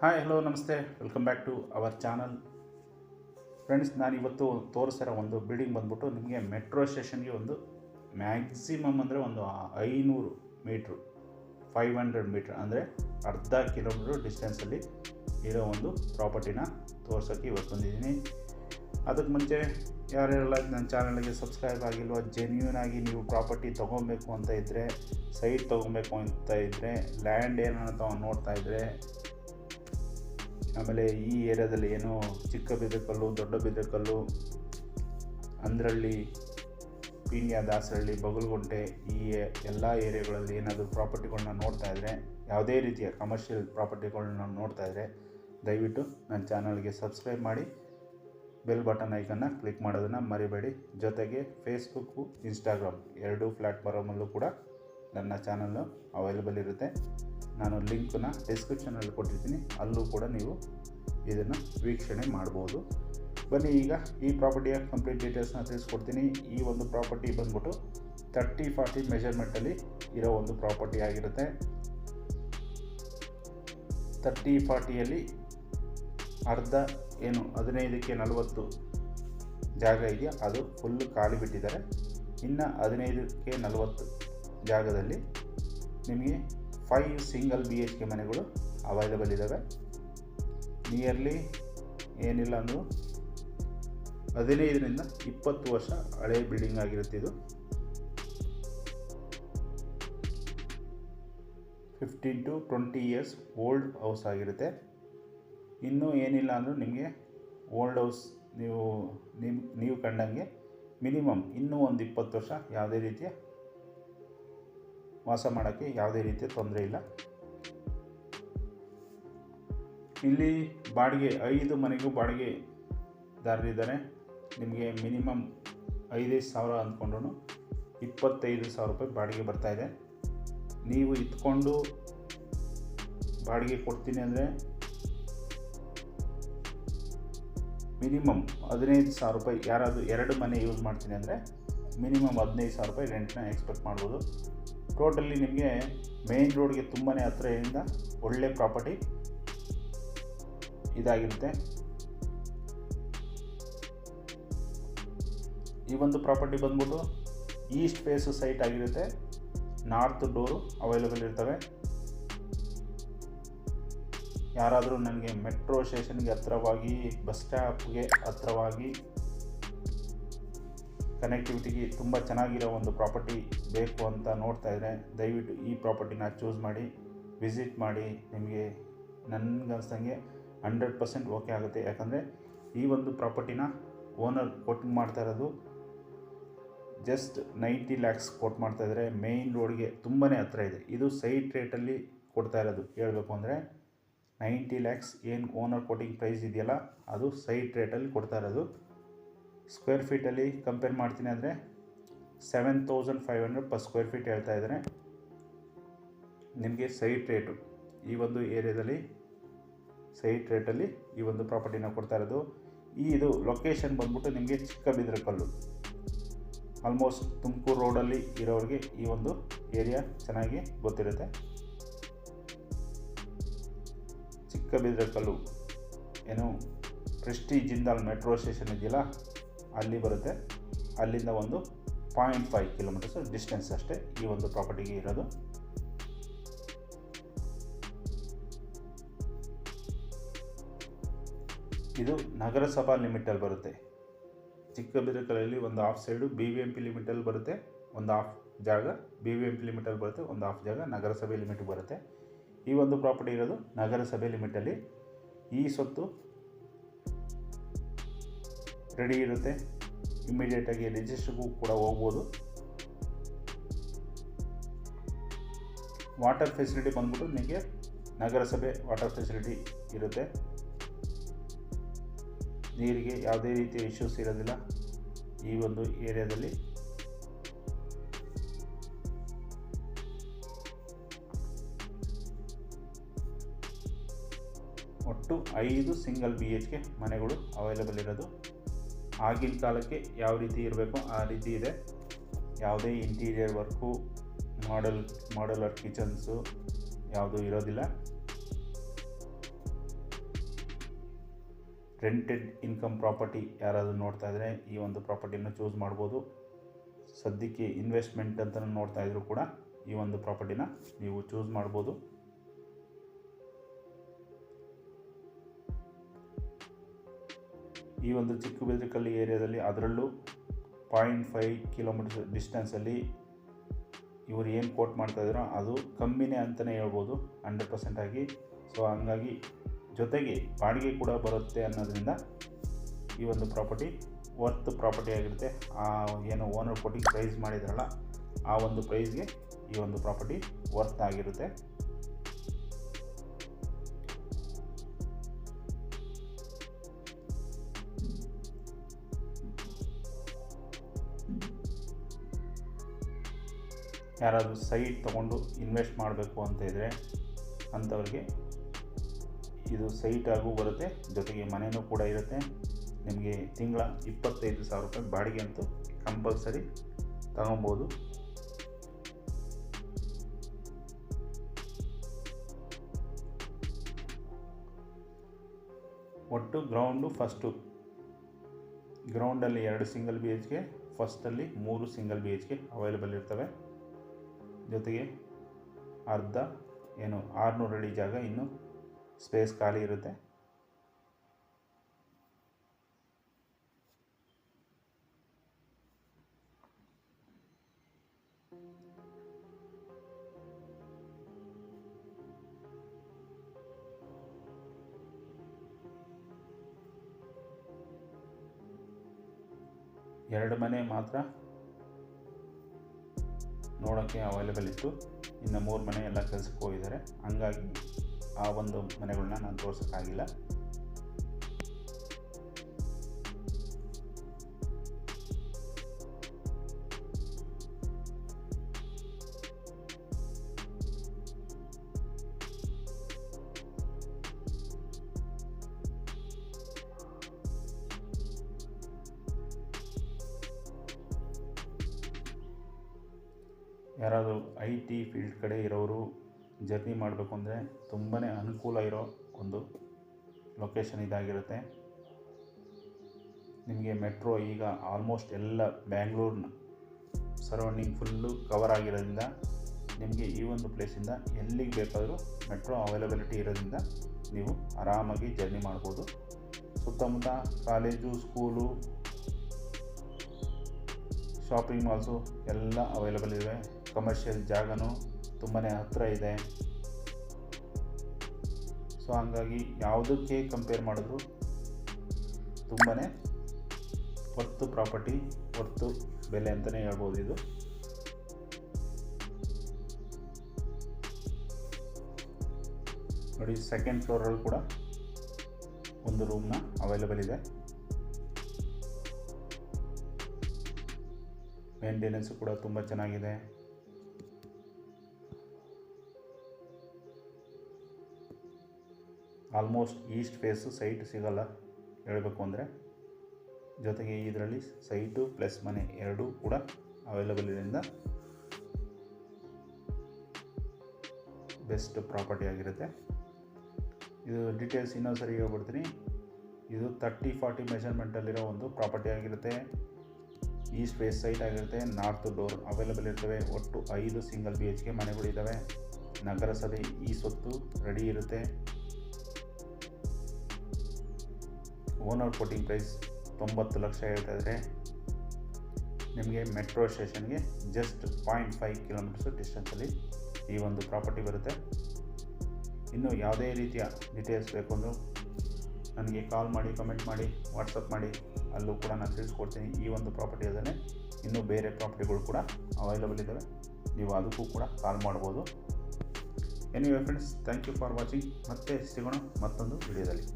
Hi hello ನಮಸ್ತೆ. Welcome back to our channel friends ನಾನು ಇವತ್ತು ತೋರಿಸಿರೋ ಒಂದು ಬಿಲ್ಡಿಂಗ್ ಬಂದ್ಬಿಟ್ಟು ನಿಮಗೆ ಮೆಟ್ರೋ ಸ್ಟೇಷನ್ಗೆ ಒಂದು ಮ್ಯಾಕ್ಸಿಮಮ್ ಅಂದರೆ ಒಂದು ಐನೂರು ಮೀಟ್ರು ಫೈವ್ ಹಂಡ್ರೆಡ್ ಮೀಟ್ರ್ ಅಂದರೆ ಅರ್ಧ ಕಿಲೋಮೀಟ್ರ್ ಡಿಸ್ಟೆನ್ಸಲ್ಲಿ ಇರೋ ಒಂದು ಪ್ರಾಪರ್ಟಿನ ತೋರ್ಸೋಕ್ಕೆ ಇವತ್ತು ಬಂದಿದ್ದೀನಿ. ಅದಕ್ಕೆ ಮುಂಚೆ ಯಾರ್ಯಾರೆಲ್ಲ ನನ್ನ ಚಾನಲ್ಗೆ ಸಬ್ಸ್ಕ್ರೈಬ್ ಆಗಿಲ್ವೋ ಜೆನ್ಯೂನ್ ಆಗಿ ನೀವು ಪ್ರಾಪರ್ಟಿ ತೊಗೊಬೇಕು ಅಂತ ಇದ್ದರೆ ಸೈಟ್ ತೊಗೊಬೇಕು ಅಂತ ಇದ್ದರೆ ಲ್ಯಾಂಡ್ ಏನಂತ ನೋಡ್ತಾ ಇದ್ದರೆ ಆಮೇಲೆ ಈ ಏರಿಯಾದಲ್ಲಿ ಏನು ಚಿಕ್ಕ ಬಿದಕಲ್ಲು, ದೊಡ್ಡ ಬಿದಕಲ್ಲು, ಅಂದ್ರಳ್ಳಿ, ಪೀಣ್ಯ, ದಾಸರಳ್ಳಿ, ಬಗಲ್ಗುಂಟೆ ಈ ಎಲ್ಲ ಏರಿಯಾಗಳಲ್ಲಿ ಏನಾದರೂ ಪ್ರಾಪರ್ಟಿಗಳನ್ನ ನೋಡ್ತಾ ಇದ್ದರೆ ಯಾವುದೇ ರೀತಿಯ ಕಮರ್ಷಿಯಲ್ ಪ್ರಾಪರ್ಟಿಗಳನ್ನ ನೋಡ್ತಾ ಇದ್ದರೆ ದಯವಿಟ್ಟು ನನ್ನ ಚಾನಲ್ಗೆ ಸಬ್ಸ್ಕ್ರೈಬ್ ಮಾಡಿ ಬೆಲ್ ಬಟನ್ ಐಕನ್ನ ಕ್ಲಿಕ್ ಮಾಡೋದನ್ನು ಮರಿಬೇಡಿ. ಜೊತೆಗೆ ಫೇಸ್ಬುಕ್ಕು ಇನ್ಸ್ಟಾಗ್ರಾಮ್ ಎರಡೂ ಪ್ಲ್ಯಾಟ್ಫಾರ್ಮಲ್ಲೂ ಕೂಡ ನನ್ನ ಚಾನಲ್ಲು ಅವೈಲೇಬಲ್ ಇರುತ್ತೆ. ನಾನು ಲಿಂಕನ್ನ ಡಿಸ್ಕ್ರಿಪ್ಷನಲ್ಲಿ ಕೊಟ್ಟಿರ್ತೀನಿ. ಅಲ್ಲೂ ಕೂಡ ನೀವು ಇದನ್ನು ವೀಕ್ಷಣೆ ಮಾಡ್ಬೋದು. ಬನ್ನಿ ಈಗ ಈ ಪ್ರಾಪರ್ಟಿಯ ಕಂಪ್ಲೀಟ್ ಡೀಟೇಲ್ಸ್ನ ತಿಳಿಸ್ಕೊಡ್ತೀನಿ. ಈ ಒಂದು ಪ್ರಾಪರ್ಟಿ ಬಂದ್ಬಿಟ್ಟು ತರ್ಟಿ ಫಾರ್ಟಿ ಮೆಷರ್ಮೆಂಟಲ್ಲಿ ಇರೋ ಒಂದು ಪ್ರಾಪರ್ಟಿ ಆಗಿರುತ್ತೆ. ತರ್ಟಿ ಫಾರ್ಟಿಯಲ್ಲಿ ಅರ್ಧ ಏನು ಹದಿನೈದಕ್ಕೆ ನಲವತ್ತು ಜಾಗ ಇದೆಯಾ? ಅದು ಫುಲ್ಲು ಖಾಲಿ ಬಿಟ್ಟಿದ್ದಾರೆ. ಇನ್ನು ಹದಿನೈದಕ್ಕೆ ನಲವತ್ತು ಜಾಗದಲ್ಲಿ ನಿಮಗೆ five single B H K ಮನೆಗಳು ಅವೈಲೇಬಲ್ ಇದ್ದಾವೆ ನಿಯರ್ಲಿ ಏನಿಲ್ಲ ಅಂದರೂ ಹದಿನೈದರಿಂದ ಇಪ್ಪತ್ತು ವರ್ಷ ಹಳೆಯ ಬಿಲ್ಡಿಂಗ್ ಆಗಿರುತ್ತೆ ಇದು. Fifteen to twenty years old house ಆಗಿರುತ್ತೆ. ಇನ್ನೂ ಏನಿಲ್ಲ ಅಂದರೂ ನಿಮಗೆ ಓಲ್ಡ್ ಹೌಸ್ ನೀವು ನಿಮ್ಮ ನೀವು ಕಂಡಂಗೆ ಮಿನಿಮಮ್ ಇನ್ನೂ ಒಂದು ಇಪ್ಪತ್ತು ವರ್ಷ ಯಾವುದೇ ರೀತಿಯ ವಾಸ ಮಾಡೋಕ್ಕೆ ಯಾವುದೇ ರೀತಿಯ ತೊಂದರೆ ಇಲ್ಲ. ಇಲ್ಲಿ ಬಾಡಿಗೆ ಐದು ಮನೆಗೂ ಬಾಡಿಗೆ ದಾರರಿದ್ದಾರೆ ನಿಮಗೆ ಮಿನಿಮಮ್ ಐದೈದು ಸಾವಿರ ಅಂದ್ಕೊಂಡ್ರು ಇಪ್ಪತ್ತೈದು ಸಾವಿರ ರೂಪಾಯಿ ಬಾಡಿಗೆ ಬರ್ತಾಯಿದೆ ನೀವು ಇತ್ಕೊಂಡು ಬಾಡಿಗೆ ಕೊಡ್ತೀನಿ ಅಂದರೆ ಮಿನಿಮಮ್ ಹದಿನೈದು ಸಾವಿರ ರೂಪಾಯಿ, ಯಾರಾದರೂ ಎರಡು ಮನೆ ಯೂಸ್ ಮಾಡ್ತೀನಿ ಅಂದರೆ ಮಿನಿಮಮ್ ಹದಿನೈದು ಸಾವಿರ ರೂಪಾಯಿ ರೆಂಟ್ನ ಎಕ್ಸ್ಪೆಕ್ಟ್ ಮಾಡ್ಬೋದು. ಟೋಟಲಿ ನಿಮಗೆ ಮೇನ್ ರೋಡ್ಗೆ ತುಂಬಾ ಹತ್ತಿರದಿಂದ ಒಳ್ಳೆ ಪ್ರಾಪರ್ಟಿ ಇದಾಗಿರುತ್ತೆ. ಈ ಒಂದು ಪ್ರಾಪರ್ಟಿ ಬಂದ್ಬಿಟ್ಟು ಈಸ್ಟ್ ಫೇಸು ಸೈಟ್ ಆಗಿರುತ್ತೆ. ನಾರ್ತ್ ಡೋರು ಅವೈಲೇಬಲ್ ಇರ್ತವೆ. ಯಾರಾದರೂ ನನಗೆ ಮೆಟ್ರೋ ಸ್ಟೇಷನ್ಗೆ ಹತ್ತಿರವಾಗಿ ಬಸ್ ಸ್ಟಾಪ್ಗೆ ಹತ್ತಿರವಾಗಿ ಕನೆಕ್ಟಿವಿಟಿಗೆ ತುಂಬ ಚೆನ್ನಾಗಿರೋ ಒಂದು ಪ್ರಾಪರ್ಟಿ ಬೇಕು ಅಂತ ನೋಡ್ತಾ ಇದ್ದರೆ ದಯವಿಟ್ಟು ಈ ಪ್ರಾಪರ್ಟಿನ ಚೂಸ್ ಮಾಡಿ ವಿಸಿಟ್ ಮಾಡಿ, ನಿಮಗೆ ನನಗನ್ಸ್ದಂಗೆ ಹಂಡ್ರೆಡ್ ಪರ್ಸೆಂಟ್ ಓಕೆ ಆಗುತ್ತೆ. ಯಾಕಂದರೆ ಈ ಒಂದು ಪ್ರಾಪರ್ಟಿನ ಓನರ್ ಕೋಟಿಂಗ್ ಮಾಡ್ತಾ ಇರೋದು ಜಸ್ಟ್ ನೈಂಟಿ ಲ್ಯಾಕ್ಸ್ ಕೋಟ್ ಮಾಡ್ತಾ ಇದ್ದರೆ ಮೇಯ್ನ್ ರೋಡ್ಗೆ ತುಂಬಾ ಹತ್ತಿರ ಇದೆ. ಇದು ಸೈಟ್ ರೇಟಲ್ಲಿ ಕೊಡ್ತಾ ಇರೋದು. ಹೇಳಬೇಕು ಅಂದರೆ ನೈಂಟಿ ಲ್ಯಾಕ್ಸ್ ಏನು ಓನರ್ ಕೋಟಿಂಗ್ ಪ್ರೈಸ್ ಇದೆಯಲ್ಲ, ಅದು ಸೈಟ್ ರೇಟಲ್ಲಿ ಕೊಡ್ತಾ ಇರೋದು. ಸ್ಕ್ವೇರ್ ಫೀಟಲ್ಲಿ ಕಂಪೇರ್ ಮಾಡ್ತೀನಿ ಅಂದರೆ seven thousand five hundred per square feet ಹೇಳ್ತಾ ಇದ್ದಾರೆ. ನಿಮಗೆ ಸೈಟ್ ರೇಟು ಈ ಒಂದು ಏರಿಯಾದಲ್ಲಿ ಸೈಟ್ ರೇಟಲ್ಲಿ ಈ ಒಂದು ಪ್ರಾಪರ್ಟಿನ ಕೊಡ್ತಾ ಇರೋದು. ಈ ಇದು ಲೊಕೇಶನ್ ಬಂದ್ಬಿಟ್ಟು ನಿಮಗೆ ಚಿಕ್ಕಬಿದ್ರಕಲ್ಲು. ಆಲ್ಮೋಸ್ಟ್ ತುಮಕೂರು ರೋಡಲ್ಲಿ ಇರೋರಿಗೆ ಈ ಒಂದು ಏರಿಯಾ ಚೆನ್ನಾಗಿ ಗೊತ್ತಿರುತ್ತೆ. ಚಿಕ್ಕಬಿದ್ರಕಲ್ಲು ಏನು ಪ್ರೆಸ್ಟಿ ಜಿಂದಾಲ್ ಮೆಟ್ರೋ ಸ್ಟೇಷನ್ ಇದೆಯಲ್ಲ ಅಲ್ಲಿ ಬರುತ್ತೆ. ಅಲ್ಲಿಂದ ಒಂದು ಪಾಯಿಂಟ್ ಫೈವ್ ಕಿಲೋಮೀಟರ್ಸ್ ಡಿಸ್ಟೆನ್ಸ್ ಅಷ್ಟೇ ಈ ಒಂದು ಪ್ರಾಪರ್ಟಿಗೆ ಇರೋದು. ಇದು ನಗರಸಭಾ ಲಿಮಿಟಲ್ಲಿ ಬರುತ್ತೆ. ಚಿಕ್ಕಬಿದಕಲಲ್ಲಿ ಒಂದು half side B V M P ಲಿಮಿಟಲ್ಲಿ ಬರುತ್ತೆ. ಒಂದು ಹಾಫ್ ಜಾಗ ಬಿ ವಿ ಎಂ ಪಿ ಲಿಮಿಟಲ್ಲಿ ಬರುತ್ತೆ. ಒಂದು ಹಾಫ್ ಜಾಗ ನಗರಸಭೆ ಲಿಮಿಟ್ ಬರುತ್ತೆ. ಈ ಒಂದು ಪ್ರಾಪರ್ಟಿ ಇರೋದು ನಗರಸಭೆ ಲಿಮಿಟಲ್ಲಿ ಈ ಸೊತ್ತು ರೆಡಿ ಇರುತ್ತೆ. ಇಮ್ಮಿಡಿಯೇಟಾಗಿ ರಿಜಿಸ್ಟ್ರಿಗೂ ಕೂಡ ಹೋಗ್ಬೋದು. ವಾಟರ್ ಫೆಸಿಲಿಟಿ ಬಂದ್ಬಿಟ್ಟು ನಿಮಗೆ ನಗರಸಭೆ ವಾಟರ್ ಫೆಸಿಲಿಟಿ ಇರುತ್ತೆ. ನೀರಿಗೆ ಯಾವುದೇ ರೀತಿಯ ಇಶ್ಯೂಸ್ ಇರೋದಿಲ್ಲ ಈ ಒಂದು ಏರಿಯಾದಲ್ಲಿ. ಒಟ್ಟು ಐದು ಸಿಂಗಲ್ ಬಿ ಎಚ್ ಮನೆಗಳು ಅವೈಲೇಬಲ್ ಇರೋದು. ಆಗಿನ ಕಾಲಕ್ಕೆ ಯಾವ ರೀತಿ ಇರಬೇಕು ಆ ರೀತಿ ಇದೆ. ಯಾವುದೇ interior work model modular kitchens ಯಾವುದೂ ಇರೋದಿಲ್ಲ. ರೆಂಟೆಡ್ ಇನ್ಕಮ್ ಪ್ರಾಪರ್ಟಿ ಯಾರಾದರೂ ನೋಡ್ತಾ ಇದ್ದರೆ ಈ ಒಂದು ಪ್ರಾಪರ್ಟಿನ ಚೂಸ್ ಮಾಡ್ಬೋದು. ಸದ್ಯಕ್ಕೆ ಇನ್ವೆಸ್ಟ್ಮೆಂಟ್ ಅಂತ ನೋಡ್ತಾ ಇದ್ರು ಕೂಡ ಈ ಒಂದು ಪ್ರಾಪರ್ಟಿನ ನೀವು ಚೂಸ್ ಮಾಡ್ಬೋದು. ಈ ಒಂದು ಚಿಕ್ಕಬಿದ್ರಿಕಲ್ಲಿ ಏರಿಯಾದಲ್ಲಿ ಅದರಲ್ಲೂ ಪಾಯಿಂಟ್ ಫೈವ್ ಕಿಲೋಮೀಟರ್ ಡಿಸ್ಟೆನ್ಸಲ್ಲಿ ಇವರು ಏನು ಕೋಟ್ ಮಾಡ್ತಾ ಇದ್ದಾರೋ ಅದು ಕಮ್ಮಿನೇ ಅಂತಲೇ ಹೇಳ್ಬೋದು, ಹಂಡ್ರೆಡ್ ಪರ್ಸೆಂಟ್ ಆಗಿ. ಸೊ ಹಂಗಾಗಿ ಜೊತೆಗೆ ಬಾಡಿಗೆ ಕೂಡ ಬರುತ್ತೆ ಅನ್ನೋದರಿಂದ ಈ ಒಂದು ಪ್ರಾಪರ್ಟಿ ವರ್ತ್ ಪ್ರಾಪರ್ಟಿ ಆಗಿರುತ್ತೆ. ಆ ಏನು ಓನರ್ ಕೊಟ್ಟಿಗೆ ಪ್ರೈಸ್ ಮಾಡಿದ್ರಲ್ಲ, ಆ ಒಂದು ಪ್ರೈಸ್ಗೆ ಈ ಒಂದು ಪ್ರಾಪರ್ಟಿ ವರ್ತ್ ಆಗಿರುತ್ತೆ. ಯಾರಾದರೂ ಸೈಟ್ ತೊಗೊಂಡು ಇನ್ವೆಸ್ಟ್ ಮಾಡಬೇಕು ಅಂತ ಇದ್ದರೆ ಅಂಥವ್ರಿಗೆ ಇದು ಸೈಟ್ ಆಗೂ ಬರುತ್ತೆ, ಜೊತೆಗೆ ಮನೆಯೂ ಕೂಡ ಇರುತ್ತೆ. ನಿಮಗೆ ತಿಂಗಳ ಇಪ್ಪತ್ತೈದು ಸಾವಿರ ರೂಪಾಯಿ ಬಾಡಿಗೆ ಅಂತೂ ಕಂಪಲ್ಸರಿ ತಗೊಬೋದು. ಒಟ್ಟು ಗ್ರೌಂಡು ಫಸ್ಟು ಗ್ರೌಂಡಲ್ಲಿ ಎರಡು ಸಿಂಗಲ್ ಬಿ ಎಚ್ ಕೆ ಫಸ್ಟಲ್ಲಿ ಮೂರು ಸಿಂಗಲ್ ಬಿ ಎಚ್ಗೆ ಅವೈಲೇಬಲ್ ಇರ್ತವೆ. ಜೊತೆಗೆ ಅರ್ಧ ಏನು ಆರುನೂರು ಅಡಿ ಜಾಗ ಇನ್ನು ಸ್ಪೇಸ್ ಖಾಲಿ ಇರುತ್ತೆ. ಎರಡು ಮನೆ ಮಾತ್ರ ನೋಡೋಕ್ಕೆ ಅವೈಲೇಬಲ್ ಇತ್ತು. ಇನ್ನು ಮೂರು ಮನೆ ಎಲ್ಲ ಕೆಲಸಕ್ಕೆ ಹೋಗಿದ್ದಾರೆ. ಹಂಗಾಗಿ ಆ ಒಂದು ಮನೆಗಳನ್ನ ನಾನು ತೋರ್ಸೋಕ್ಕಾಗಿಲ್ಲ. ಯಾರಾದರೂ ಐ ಟಿ ಫೀಲ್ಡ್ ಕಡೆ ಇರೋರು ಜರ್ನಿ ಮಾಡಬೇಕು ಅಂದರೆ ತುಂಬಾ ಅನುಕೂಲ ಇರೋ ಒಂದು ಲೊಕೇಶನ್ ಇದಾಗಿರುತ್ತೆ. ನಿಮಗೆ ಮೆಟ್ರೋ ಈಗ ಆಲ್ಮೋಸ್ಟ್ ಎಲ್ಲ ಬ್ಯಾಂಗ್ಳೂರ್ನ ಸರೌಂಡಿಂಗ್ ಫುಲ್ಲು ಕವರ್ ಆಗಿರೋದ್ರಿಂದ ನಿಮಗೆ ಈ ಒಂದು ಪ್ಲೇಸಿಂದ ಎಲ್ಲಿಗೆ ಬೇಕಾದರೂ ಮೆಟ್ರೋ ಅವೈಲಬಿಲಿಟಿ ಇರೋದ್ರಿಂದ ನೀವು ಆರಾಮಾಗಿ ಜರ್ನಿ ಮಾಡ್ಬೋದು. ಸುತ್ತಮುತ್ತ ಕಾಲೇಜು, ಸ್ಕೂಲು, ಶಾಪಿಂಗ್ ಮಾಲ್ಸು ಎಲ್ಲ ಅವೈಲಬಲ್ ಇವೆ. ಕಮರ್ಷಿಯಲ್ ಜಾಗನೂ ತುಂಬಾ ಹತ್ತಿರ ಇದೆ. ಸೊ ಹಂಗಾಗಿ ಯಾವುದಕ್ಕೆ ಕಂಪೇರ್ ಮಾಡಿದ್ರು ತುಂಬಾ ಒತ್ತು ಪ್ರಾಪರ್ಟಿ ಒತ್ತು ಬೆಲೆ ಅಂತಲೇ ಹೇಳ್ಬೋದು ಇದು. ನೋಡಿ ಸೆಕೆಂಡ್ ಫ್ಲೋರಲ್ಲಿ ಕೂಡ ಒಂದು ರೂಮ್ನ ಅವೈಲೇಬಲ್ ಇದೆ. ಮೇಂಟೆನೆನ್ಸು ಕೂಡ ತುಂಬ ಚೆನ್ನಾಗಿದೆ. ಆಲ್ಮೋಸ್ಟ್ ಈಸ್ಟ್ ಫೇಸು ಸೈಟ್ ಸಿಗೋಲ್ಲ ಹೇಳಬೇಕು ಅಂದರೆ. ಜೊತೆಗೆ ಇದರಲ್ಲಿ ಸೈಟು ಪ್ಲಸ್ ಮನೆ ಎರಡೂ ಕೂಡ ಅವೈಲಬಲ್ ಇದರಿಂದ ಬೆಸ್ಟ್ ಪ್ರಾಪರ್ಟಿ ಆಗಿರುತ್ತೆ. ಇದು ಡೀಟೇಲ್ಸ್ ಇನ್ನೊಂದು ಸರಿ ಹೇಳ್ಬಿಡ್ತೀನಿ. ಇದು ತರ್ಟಿ ಫಾರ್ಟಿ ಮೆಷರ್ಮೆಂಟಲ್ಲಿರೋ ಒಂದು ಪ್ರಾಪರ್ಟಿ ಆಗಿರುತ್ತೆ. ಈಸ್ಟ್ ಫೇಸ್ ಸೈಟ್ ಆಗಿರುತ್ತೆ ನಾರ್ತ್ ಡೋರ್ ಅವೈಲಬಲ್ ಇರ್ತವೆ, ಒಟ್ಟು ಐದು ಸಿಂಗಲ್ ಬಿ ಎಚ್ ಕೆ ಮನೆಗಳಿದ್ದಾವೆ ನಗರಸಭೆ ಈ ಸೊತ್ತು ರೆಡಿ ಇರುತ್ತೆ. ಓನರ್ ಕೋಟಿಂಗ್ ಪ್ರೈಸ್ ತೊಂಬತ್ತು ಲಕ್ಷ ಹೇಳ್ತಾಯಿದ್ರೆ, ನಿಮಗೆ ಮೆಟ್ರೋ ಸ್ಟೇಷನ್ಗೆ ಜಸ್ಟ್ ಪಾಯಿಂಟ್ ಫೈವ್ ಕಿಲೋಮೀಟರ್ಸ್ ಡಿಸ್ಟೆನ್ಸಲ್ಲಿ ಈ ಒಂದು ಪ್ರಾಪರ್ಟಿ ಬರುತ್ತೆ. ಇನ್ನು ಯಾವುದೇ ರೀತಿಯ ಡೀಟೇಲ್ಸ್ ಬೇಕು ಅಂದರೂ ನನಗೆ ಕಾಲ್ ಮಾಡಿ ಕಮೆಂಟ್ ಮಾಡಿ ವಾಟ್ಸಪ್ ಮಾಡಿ, ಅಲ್ಲೂ ಕೂಡ ನಾನು ತಿಳಿಸ್ಕೊಡ್ತೀನಿ. ಈ ಒಂದು ಪ್ರಾಪರ್ಟಿ ಅದನ್ನೇ ಇನ್ನೂ ಬೇರೆ ಪ್ರಾಪರ್ಟಿಗಳು ಕೂಡ ಅವೈಲಬಲ್ ಇದ್ದಾವೆ ನೀವು ಅದಕ್ಕೂ ಕೂಡ ಕಾಲ್ ಮಾಡ್ಬೋದು. Anyway friends thank you for watching ಮತ್ತೆ ಸಿಗೋಣ ಮತ್ತೊಂದು ವಿಡಿಯೋದಲ್ಲಿ